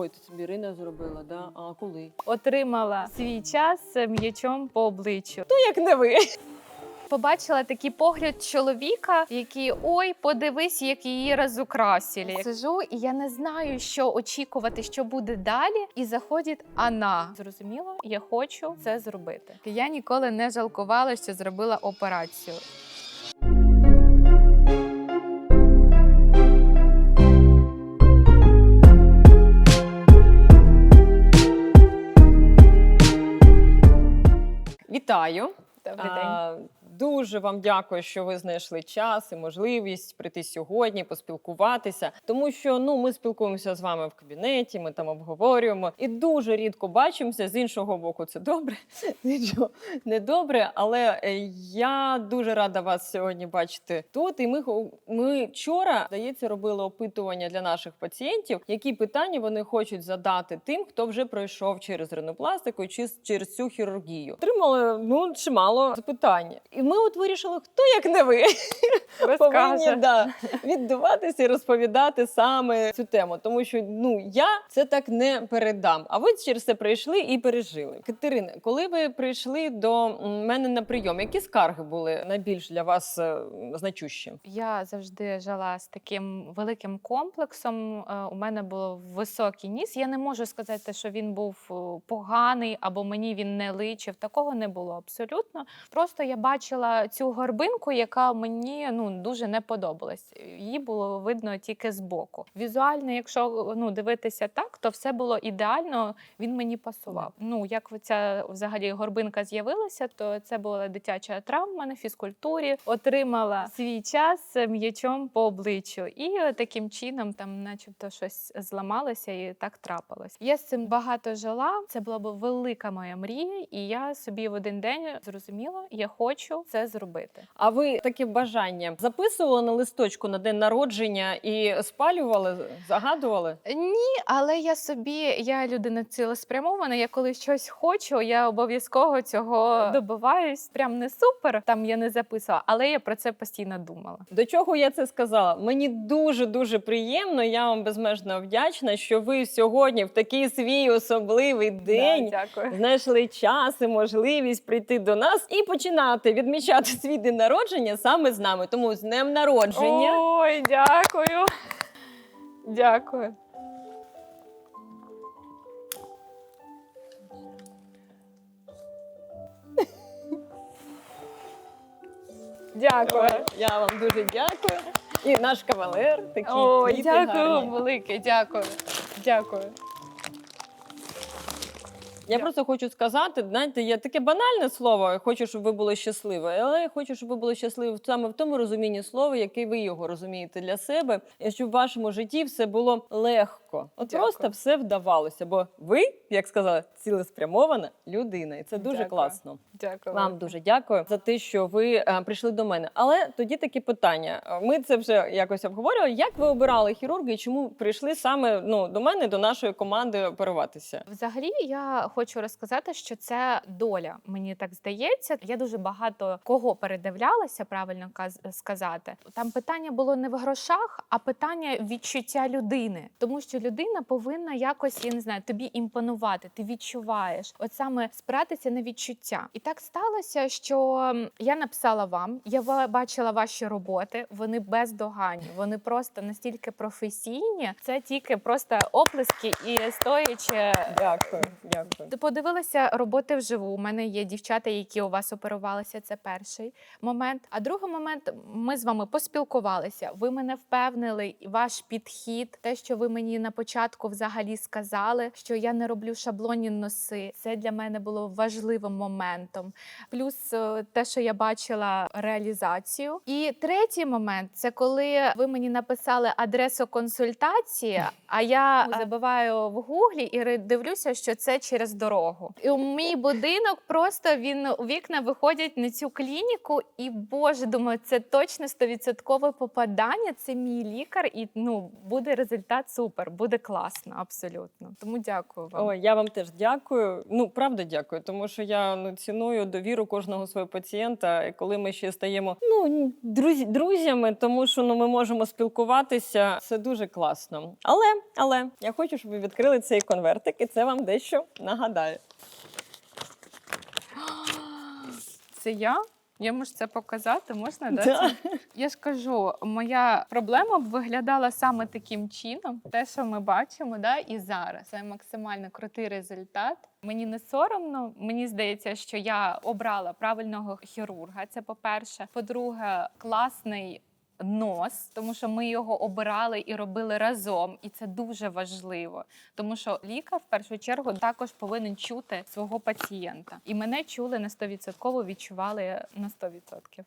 Ой, ти собі Ірина зробила, да? А коли? Отримала свій час м'ячом по обличчю. Ну, як не ви. Побачила такий погляд чоловіка, який ой, подивись, як її розукрасили. Сижу, і я не знаю, що очікувати, що буде далі. І заходить Анна. Зрозуміло, я хочу це зробити. Я ніколи не жалкувала, що зробила операцію. Вітаю. Добрий день. Дуже вам дякую, що ви знайшли час і можливість прийти сьогодні, поспілкуватися. Тому що ну ми спілкуємося з вами в кабінеті, ми там обговорюємо і дуже рідко бачимося. З іншого боку, це добре, з іншого не добре. Але е, я дуже рада вас сьогодні бачити тут. І ми ми вчора, здається, робили опитування для наших пацієнтів, які питання вони хочуть задати тим, хто вже пройшов через ринопластику чи через цю хірургію. Отримали ну чимало запитань. І ми от вирішили, хто як не ви повинні да, віддаватися і розповідати саме цю тему. Тому що ну я це так не передам. А ви через це прийшли і пережили. Катерина, коли ви прийшли до мене на прийом, які скарги були найбільш для вас е, значущі? Я завжди жила з таким великим комплексом. Е, У мене був високий ніс. Я не можу сказати, що він був е, поганий або мені він не личив. Такого не було абсолютно. Просто я бачила цю горбинку, яка мені ну дуже не подобалась. Її було видно тільки збоку. Візуально, якщо ну дивитися так, то все було ідеально. Він мені пасував. Ну як ця взагалі горбинка з'явилася, то це була дитяча травма на фізкультурі. Отримала свій час м'ячом по обличчю, і таким чином там, начебто, щось зламалося, і так трапилось. Я з цим багато жила. Це була б велика моя мрія, і я собі в один день зрозуміла, я хочу це зробити. А ви таке бажання записували на листочку на день народження і спалювали, загадували? Ні, але я собі, я людина цілеспрямована. Я коли щось хочу, я обов'язково цього добиваюсь. Прям не супер. Там я не записувала, але я про це постійно думала. До чого я це сказала? Мені дуже дуже приємно. Я вам безмежно вдячна, що ви сьогодні в такий свій особливий день Да, дякую. знайшли час і можливість прийти до нас і починати відмічати свій день народження саме з нами. Тому з днем народження. Ой, дякую. Дякую. Дякую. Я вам дуже дякую. І наш кавалер такий. Квіти дякую гарні. велике, дякую. Дякую. Я просто хочу сказати, знаєте, є таке банальне слово. Я хочу, щоб ви були щасливі, але я хочу, щоб ви були щасливі саме в тому розумінні слова, яке ви його розумієте для себе, і щоб в вашому житті все було легко. От Дякую. просто все вдавалося. Бо ви, як сказала, цілеспрямована людина, і це дуже Дякую. класно. Дякую. Вам дуже дякую за те, що ви е, прийшли до мене. Але тоді таке питання. Ми це вже якось обговорювали. Як ви обирали хірурга і чому прийшли саме ну до мене, до нашої команди оперуватися? Взагалі, я хочу розказати, що це доля. Мені так здається. Я дуже багато кого передивлялася, правильно каз- сказати. Там питання було не в грошах, а питання відчуття людини, тому що людина повинна якось я не знаю, тобі імпонувати. Ти відчуваєш, от саме спиратися на відчуття. І так сталося, що я написала вам, я бачила ваші роботи. Вони бездоганні, вони просто настільки професійні. Це тільки просто оплески і стоячи Дякую, дякую. Подивилася роботи вживу. У мене є дівчата, які у вас оперувалися. Це перший момент. А другий момент ми з вами поспілкувалися. Ви мене впевнили, ваш підхід, те, що ви мені на початку взагалі сказали, що я не роблю шаблонні носи. Це для мене було важливим моментом. Плюс е, те, що я бачила реалізацію. І третій момент це коли ви мені написали адресу консультації, а я забиваю в гуглі і дивлюся, що це через через дорогу. І у мій будинок просто він у вікна виходять на цю клініку, і боже, думаю, це точно стовідсоткове попадання. Це мій лікар, і ну буде результат супер, буде класно, абсолютно. Тому дякую вам. Ой, я вам теж дякую. Ну правда дякую, тому що я ну ціную довіру кожного свого пацієнта. І коли ми ще стаємо ну друзі, друзями, тому що ну ми можемо спілкуватися. Це дуже класно. Але але я хочу, щоб ви відкрили цей конвертик, і це вам дещо нагадає. Це я? Я можу це показати, можна да? Да. Я ж кажу, моя проблема б виглядала саме таким чином. Те, що ми бачимо, да, і зараз це максимально крутий результат. Мені не соромно. Мені здається, що я обрала правильного хірурга. Це по-перше. По-друге, класний. Нос, тому що ми його обирали і робили разом, і це дуже важливо. Тому що лікар в першу чергу також повинен чути свого пацієнта. І мене чули на 100%, відчували на 100%.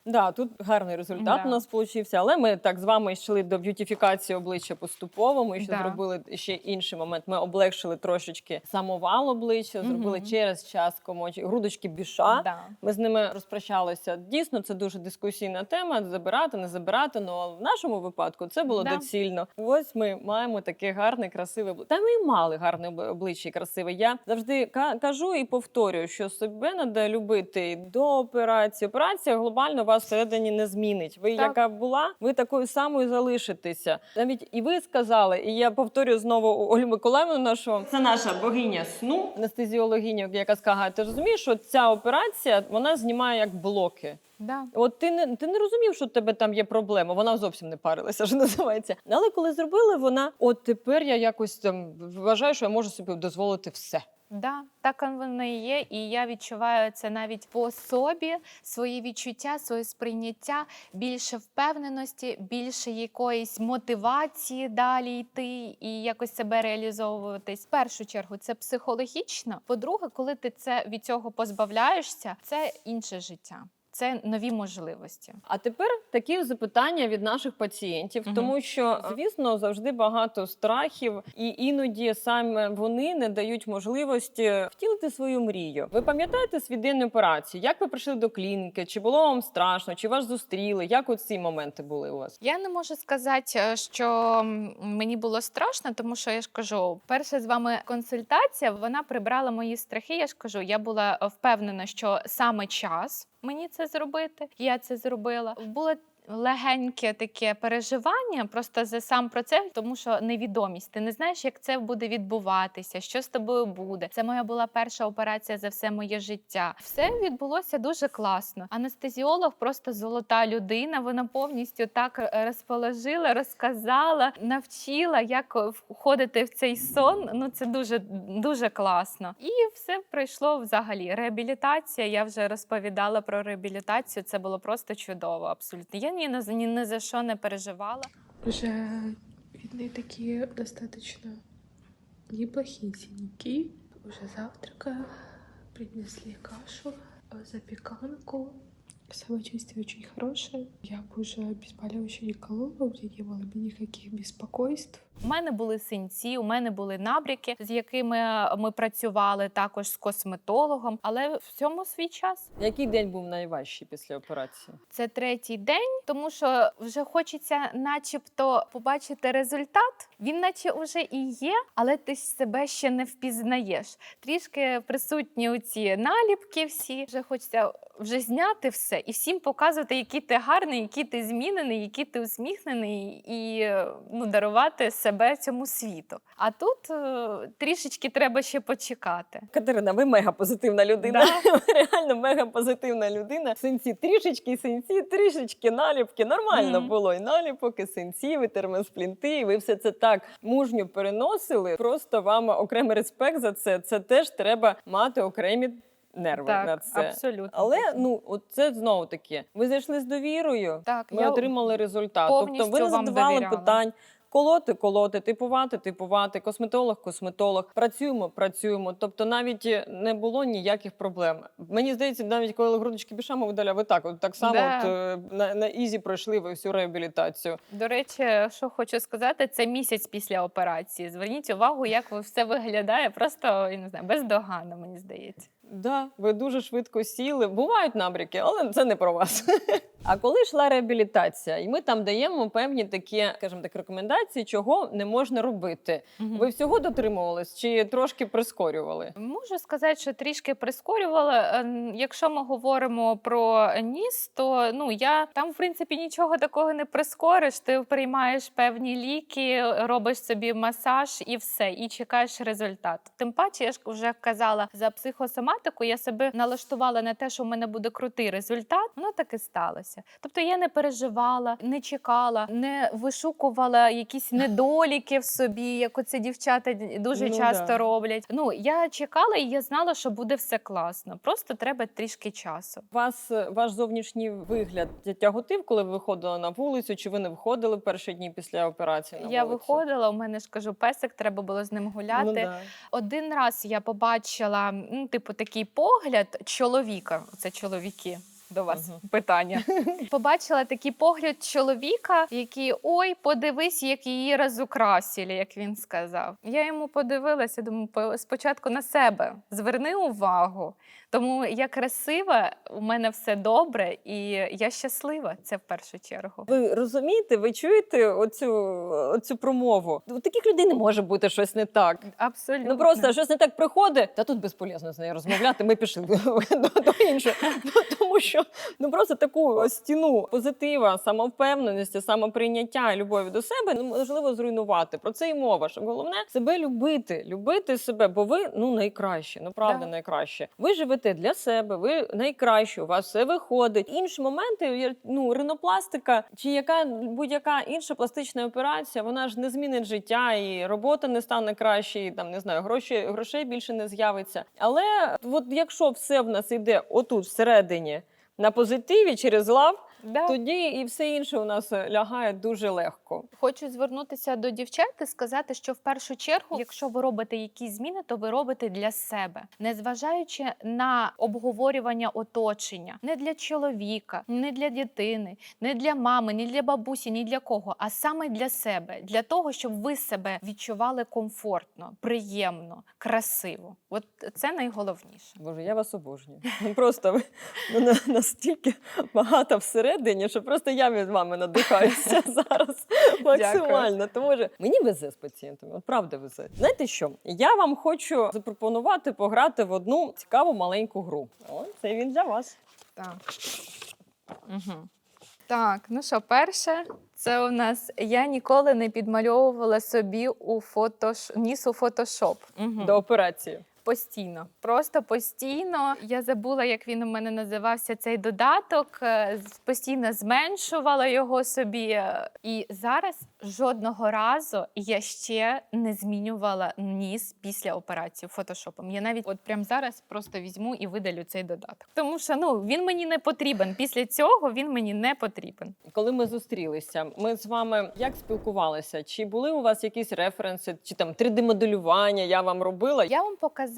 Да, тут гарний результат Да. у нас получився, але ми так з вами йшли до б'ютіфікації обличчя поступово. Ми ще Да. зробили ще інший момент. Ми облегшили трошечки самовал обличчя, зробили Мгм. через час комочі, грудочки біша. Да. Ми з ними розпрощалися. Дійсно, це дуже дискусійна тема: забирати, не забирати. Ну в нашому випадку це було Да. доцільно. Ось ми маємо таке гарне, красиве обличчя. Та ми мали гарне обличчя і красиве. Я завжди ка- кажу і повторюю, що себе треба любити до операції. Операція глобально вас всередині не змінить. Ви Так. яка була, ви такою самою залишитеся. Навіть і ви сказали, і я повторюю знову Олю Миколаївну, що це наша богиня сну, анестезіологиня, яка сказала, ти розумієш, що ця операція вона знімає як блоки. Да. От ти не ти не розумів, що у тебе там є проблема. Вона зовсім не парилася, що називається. Але коли зробили, вона от тепер я якось там вважаю, що я можу собі дозволити все. Да, так воно і є, і я відчуваю це навіть по собі, свої відчуття, своє сприйняття, більше впевненості, більше якоїсь мотивації далі йти і якось себе реалізовуватись. В першу чергу це психологічно. По-друге, коли ти це від цього позбавляєшся, це інше життя, це нові можливості. А тепер такі запитання від наших пацієнтів, Мгм. тому що звісно завжди багато страхів, і іноді саме вони не дають можливості втілити свою мрію. Ви пам'ятаєте свій день операції? Як ви прийшли до клініки? Чи було вам страшно? Чи вас зустріли? Як от ці моменти були у вас? Я не можу сказати, е, що мені було страшно, тому що я ж кажу, перша з вами консультація вона прибрала мої страхи. Я ж кажу, я була е, впевнена, що саме час мені це зробити. Я це зробила. Було легеньке таке переживання, просто за сам процес, тому що невідомість. Ти не знаєш, як це буде відбуватися, що з тобою буде. Це моя була перша операція за все моє життя. Все відбулося дуже класно. Анестезіолог просто золота людина. Вона повністю так е, розположила, розказала, навчила, як е, входити в цей сон. Ну це дуже дуже класно. І все пройшло взагалі. Реабілітація. Я вже розповідала про реабілітацію. Це було просто чудово. Абсолютно. Я ні на ні, ні за що не переживала. Уже видны такие достаточно неплохие синяки. Уже завтрака принесли кашу, э, запеканку. Самочувствие очень хорошее. Я бы уже обезболивающее не колола, у меня не было бы никаких беспокойств. У мене були синці, у мене були набряки, з якими ми працювали також з косметологом. Але в цьому свій час. Який день був найважчий після операції? Це третій день, тому що вже хочеться, начебто, побачити результат. Він, наче, вже і є, але ти себе ще не впізнаєш. Трішки присутні у ці наліпки. Всі вже хочеться вже зняти все і всім показувати, який ти гарний, який ти змінений, який ти усміхнений, і ну дарувати себе цьому світу. А тут е, трішечки треба ще почекати. Катерина, ви мега позитивна людина. Реально мега позитивна людина. Синці трішечки, синці, трішечки наліпки. Нормально Мгм. було. І наліпок, і синці, і термосплінти. І ви все це так мужньо переносили. Просто вам окремий респект за це. Це теж треба мати окремі нерви на Так, це. абсолютно. Але ну, от це знову таки. Ви зайшли з довірою. так, Ми я отримали результат. Тобто ви не вам задавали довіряла. питань. Колоти, колоти, типувати, типувати, косметолог, косметолог. Працюємо, працюємо. Тобто навіть не було ніяких проблем. Мені здається, навіть коли грудочки бішами видаляли, так, от так само Да. от, е, на, на ізі пройшли ви всю реабілітацію. До речі, що хочу сказати, це місяць після операції. Зверніть увагу, як ви все виглядає, просто я не знаю, бездоганно, мені здається. Да, ви дуже швидко сіли. Бувають набряки, але це не про вас. А коли йшла реабілітація, і ми там даємо певні такі, скажімо так, рекомендації, чого не можна робити. Ви всього дотримувались чи трошки прискорювали? Можу сказати, що трішки прискорювала. Е, Якщо ми говоримо про ніс, то ну я там в принципі нічого такого не прискориш. Ти приймаєш певні ліки, робиш собі масаж і все, і чекаєш результат. Тим паче, я ж вже казала за психосоматику, я себе налаштувала на те, що в мене буде крутий результат. Воно так і сталося. Тобто я не переживала, не чекала, не вишукувала якісь недоліки в собі, як оце дівчата дуже Ну, часто да. роблять. Ну я чекала і я знала, що буде все класно. Просто треба трішки часу. Вас е, ваш зовнішній вигляд тяготив, коли ви виходили на вулицю, чи ви не виходили в перші дні після операції? На я вулицю? виходила, у мене ж кажу, песик, треба було з ним гуляти. Ну, да. Один раз я побачила, ну, типу, такий погляд чоловіка. Це чоловіки. До вас Мгм. питання. Побачила такий погляд чоловіка, який ой, подивись, як її розукрасили, як він сказав. Я йому подивилася, думаю, спочатку на себе зверни увагу. Тому я красива, у мене все добре, і я щаслива. Це в першу чергу. Ви розумієте, ви чуєте оцю, оцю промову? У таких людей не може бути щось не так. Абсолютно. Ну просто щось не так приходить, та тут безполезно з нею розмовляти. Ми пішли до, до іншого. Ну, Тому що ну просто таку стіну позитива, самовпевненості, самоприйняття і любові до себе ну, можливо зруйнувати. Про це і мова. Що головне себе любити, любити себе, бо ви ну найкраще, ну правда, Да. найкраще. Ви живете для себе, ви найкраще, у вас все виходить. Інші моменти, ну ринопластика чи яка будь-яка інша пластична операція, вона ж не змінить життя, і робота не стане краще, і там не знаю, гроші грошей більше не з'явиться. Але от якщо все в нас йде отут всередині на позитиві через лав, Да. тоді і все інше у нас е, лягає дуже легко. Хочу звернутися до дівчат і сказати, що в першу чергу, якщо ви робите якісь зміни, то ви робите для себе, незважаючи на обговорювання оточення, не для чоловіка, не для дитини, не для мами, не для бабусі, ні для кого, а саме для себе, для того, щоб ви себе відчували комфортно, приємно, красиво. От це найголовніше. Боже, я вас обожнюю. Просто настільки багато всередині, що просто я від вами надихаюся зараз максимально. Тому що мені везе з пацієнтами, от правда везе. Знаєте що? Я вам хочу запропонувати пограти в одну цікаву маленьку гру. О, це він для вас. Так. Угу. Так, ну що, перше, це у нас я ніколи не підмальовувала собі у фотош... ніс у фотошоп. Угу. До операції. Постійно, просто постійно. Я забула, як він у мене називався цей додаток. е, Постійно зменшувала його собі. І зараз жодного разу я ще не змінювала ніс після операції фотошопом. Я навіть от прямо зараз просто візьму і видалю цей додаток. Тому що ну він мені не потрібен. Після цього він мені не потрібен. Коли ми зустрілися, ми з вами як спілкувалися? Чи були у вас якісь референси, чи там 3D-моделювання я вам робила? Я вам показала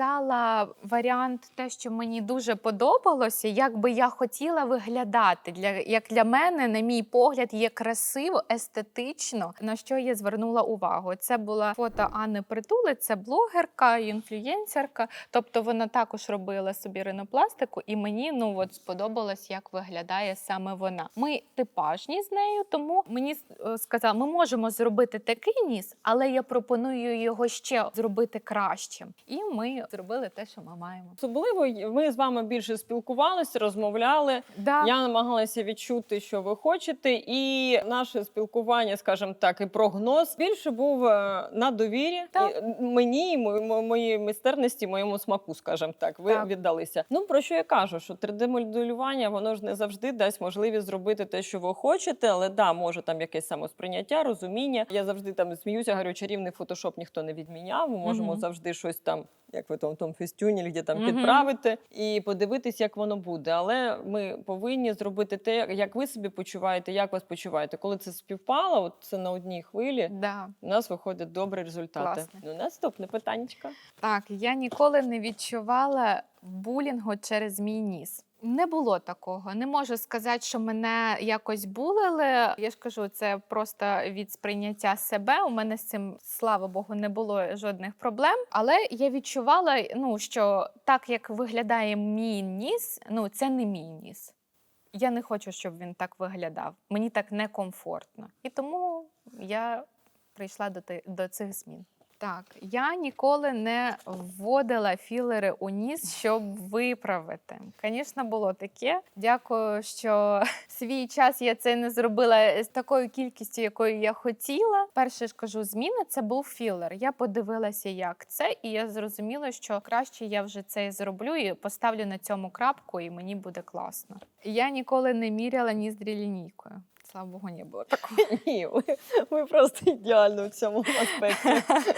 варіант, те, що мені дуже подобалося, як би я хотіла виглядати. Для як для мене, на мій погляд, є красиво, естетично. На що я звернула увагу? Це була фото Анни Притули, це блогерка, інфлюєнсерка. Тобто вона також робила собі ринопластику, і мені ну от сподобалось, як виглядає саме вона. Ми типажні з нею, тому мені е, сказали, ми можемо зробити такий ніс, але я пропоную його ще зробити кращим. І ми зробили те, що ми маємо. Особливо ми з вами більше спілкувалися, розмовляли. Да. Я намагалася відчути, що ви хочете, і наше спілкування, скажімо так, і прогноз більше був е, на довірі Так. і, мені, і мо- мо- моїй майстерності, моєму смаку, скажімо так. Ви Так. віддалися. Ну про що я кажу? Що 3D-моделювання воно ж не завжди дасть можливість зробити те, що ви хочете, але да, може там якесь самосприйняття, розуміння. Я завжди там сміюся, говорю, чарівний фотошоп ніхто не відміняв. Ми можемо Мгм. завжди щось там як ви там, в тому фестюні, де там Мгм. підправити, і подивитись, як воно буде. Але ми повинні зробити те, як ви собі почуваєте, як вас почуваєте. Коли це співпало, от це на одній хвилі. Да. У нас виходять добрі результати. Ну, наступне питаннячко. Так, я ніколи не відчувала булінгу через мій ніс. Не було такого. Не можу сказати, що мене якось булили. Я ж кажу, це просто від сприйняття себе. У мене з цим, слава Богу, не було жодних проблем. Але я відчувала, ну що так як виглядає мій ніс, ну це не мій ніс. Я не хочу, щоб він так виглядав. Мені так некомфортно. І тому я прийшла до, до цих змін. Так, я ніколи не вводила філери у ніс, щоб виправити. Звісно, було таке. Дякую, що в свій час я це не зробила з такою кількістю, якою я хотіла. Перше ж кажу, зміна це був філер. Я подивилася, як це, і я зрозуміла, що краще я вже це зроблю і поставлю на цьому крапку, і мені буде класно. Я ніколи не міряла ніздрі лінійкою. Слава Богу, не було такого. Ні, ви, ви просто ідеально в цьому аспекті.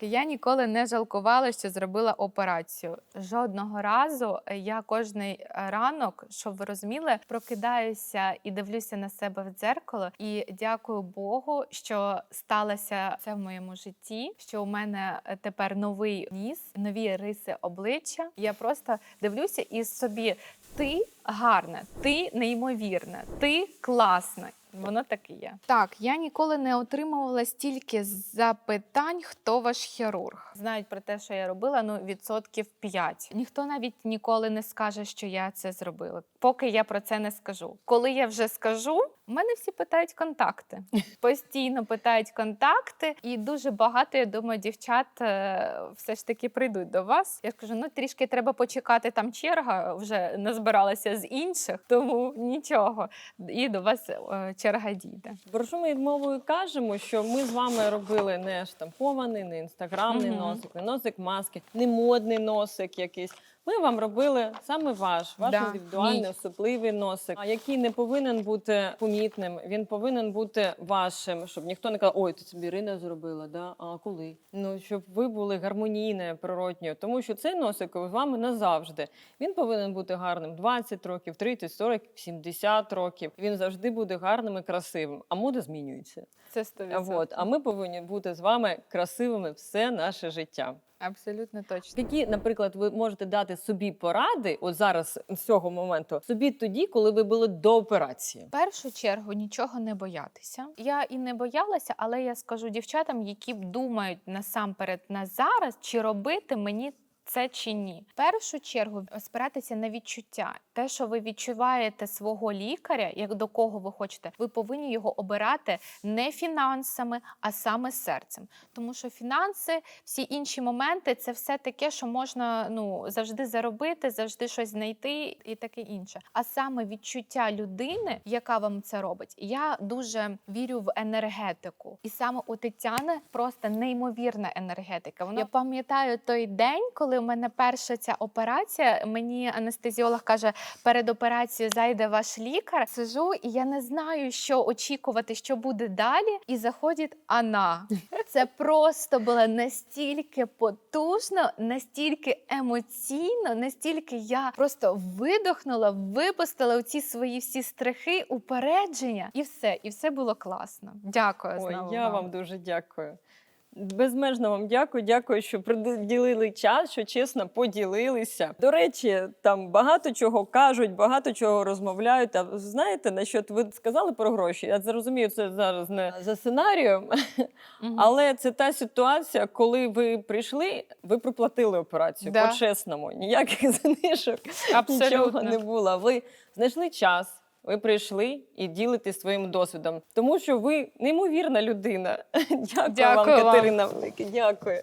Я ніколи не жалкувала, що зробила операцію. Жодного разу я кожний ранок, щоб ви розуміли, прокидаюся і дивлюся на себе в дзеркало. І дякую Богу, що сталося це в моєму житті. Що у мене тепер новий ніс, нові риси обличчя. Я просто дивлюся і собі ти гарна, ти неймовірна, ти класна. Воно так і є. Так, я ніколи не отримувала стільки запитань, хто ваш хірург. Знають про те, що я робила, ну відсотків 5. Ніхто навіть ніколи не скаже, що я це зробила, поки я про це не скажу. Коли я вже скажу, у мене всі питають контакти. Постійно питають контакти, і дуже багато, я думаю, дівчат е, все ж таки прийдуть до вас. Я скажу, ну трішки треба почекати. Там черга вже назбиралася з інших, тому нічого. І до вас е, черга дійде. Боржу мовою кажемо, що ми з вами робили не штампований, не інстаграмний Мгм. носик, не носик маски, не модний носик якийсь. Ми вам робили саме ваш, ваш Да, індивідуальний, особливий носик, а який не повинен бути помітним. Він повинен бути вашим, щоб ніхто не казав, ой, ти собі Ірина зробила, да? а коли? Ну щоб ви були гармонійною, природньою, тому що цей носик з вами назавжди. Він повинен бути гарним 20 років, 30, 40, 70 років. Він завжди буде гарним і красивим. А мода змінюється. Це 100%. От, а ми повинні бути з вами красивими все наше життя. Абсолютно точно. Які, наприклад, ви можете дати собі поради, от зараз з цього моменту, собі тоді, коли ви були до операції. В першу чергу нічого не боятися. Я і не боялася, але я скажу дівчатам, які думають насамперед на зараз, чи робити мені. Це чи ні, в першу чергу спиратися на відчуття. Те, що ви відчуваєте свого лікаря, як до кого ви хочете, ви повинні його обирати не фінансами, а саме серцем. Тому що фінанси, всі інші моменти це все таке, що можна ну завжди заробити, завжди щось знайти і таке інше. А саме відчуття людини, яка вам це робить, я дуже вірю в енергетику. І саме у Тетяни просто неймовірна енергетика. Вона я пам'ятаю той день, коли у мене перша ця операція. Мені анестезіолог каже, перед операцією зайде ваш лікар. Сижу, і я не знаю, що очікувати, що буде далі. І заходить Анна. Це просто було настільки потужно, настільки емоційно, настільки я просто видохнула, випустила ці свої всі страхи, упередження, і все, і все було класно. Дякую. Ой, я вам дуже дякую. Безмежно вам дякую. Дякую, що приділили час, що чесно поділилися. До речі, там багато чого кажуть, багато чого розмовляють. А знаєте, на що ви сказали про гроші? Я зрозумію, це зараз не за сценарієм, Мгм. але це та ситуація, коли ви прийшли, ви проплатили операцію Да. по-чесному. Ніяких знижок, нічого не було. Ви знайшли час. Ви прийшли і ділитесь своїм досвідом, тому що ви неймовірна людина. Дякую, Дякую вам. Катерина. Велике. Дякую.